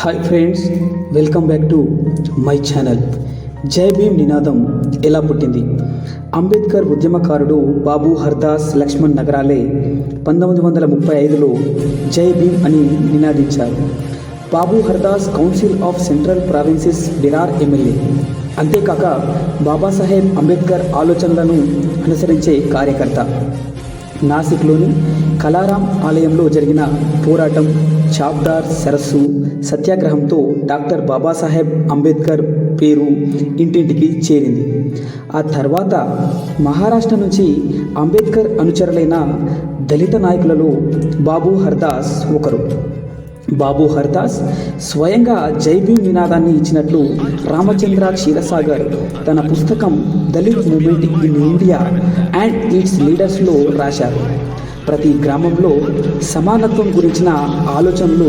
Hi friends welcome back to my channel Jai Bhim నినాదం ఎలా పుట్టింది? అంబేద్కర్ ఉద్యమకారుడు బాబు హర్దాస్ లక్ష్మణ్ నగరాలే పంతొమ్మిది వందల ముప్పై ఐదులో జై భీమ్ అని నినాదించారు. Babu Hardas council of central provinces Berar MLA. అంతేకాక బాబాసాహెబ్ అంబేద్కర్ ఆలోచనలను అనుసరించే కార్యకర్త. నాసిక్లోని కలారాం ఆలయంలో జరిగిన పోరాటం చాప్దార్ సరస్సు సత్యాగ్రహంతో డాక్టర్ బాబాసాహెబ్ అంబేద్కర్ పేరు ఇంటింటికి చేరింది. ఆ తర్వాత మహారాష్ట్ర నుంచి అంబేద్కర్ అనుచరులైన దళిత నాయకులలో బాబు హర్దాస్ ఒకరు. బాబు హర్దాస్ స్వయంగా జైబీ వినాదాన్ని నినాదాన్ని ఇచ్చినట్లు రామచంద్ర క్షీరసాగర్ తన పుస్తకం Dalit movement in India and its లీడర్స్లో రాశారు. ప్రతి గ్రామంలో సమానత్వం గురించిన ఆలోచనలు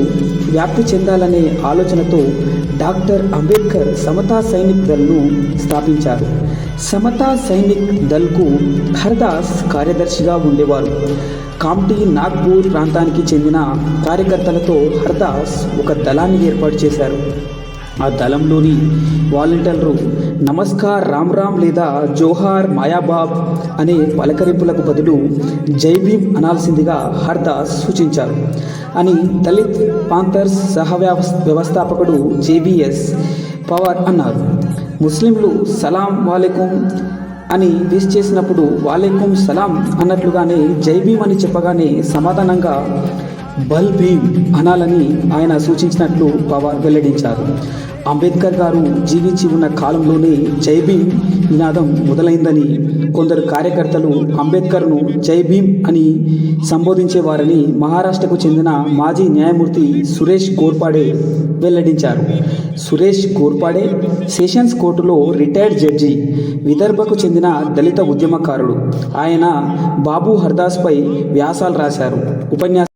వ్యాప్తి చెందాలనే ఆలోచనతో డాక్టర్ అంబేద్కర్ సమతా సైనిక్ దళ్ను స్థాపించారు. సమతా సైనిక్ దళ్కు హర్దాస్ కార్యదర్శిగా ఉండేవారు. కామ్టీ నాగ్పూర్ ప్రాంతానికి చెందిన కార్యకర్తలతో హర్దాస్ ఒక దళాన్ని ఏర్పాటు చేశారు. ఆ దళంలోని వాలంటీర్లు నమస్కార్ రామ్ రామ్ లేదా జోహార్ మాయాబాబ్ అనే పలకరింపులకు బదులు జై భీమ్ అనాల్సిందిగా హర్దాస్ సూచించారు. అని దళిత్ పాంథర్స్ సహ వ్యవస్థాపకుడు జేబీఎస్ పవార్ అన్నారు. ముస్లింలు సలాం వాలేకుం అని విష్ చేసినప్పుడు వాలేకుం సలాం అన్నట్లుగానే జై భీమ్ అని చెప్పగానే సమాధానంగా బల్ భీమ్ అనాలని ఆయన సూచించినట్లు పవార్ వెల్లడించారు. అంబేద్కర్ గారు జీవించి ఉన్న కాలంలోనే జై భీమ్ నినాదం మొదలైందని కొందరు కార్యకర్తలు అంబేద్కర్ను జై భీమ్ అని సంబోధించేవారని మహారాష్ట్రకు చెందిన మాజీ న్యాయమూర్తి సురేష్ గోర్పాడే వెల్లడించారు. సురేష్ గోర్పాడే సెషన్స్ కోర్టులో రిటైర్డ్ జడ్జి విదర్భకు చెందిన దళిత ఉద్యమకారుడు. ఆయన బాబు హర్దాస్పై వ్యాసాలు రాశారు. ఉపన్యాస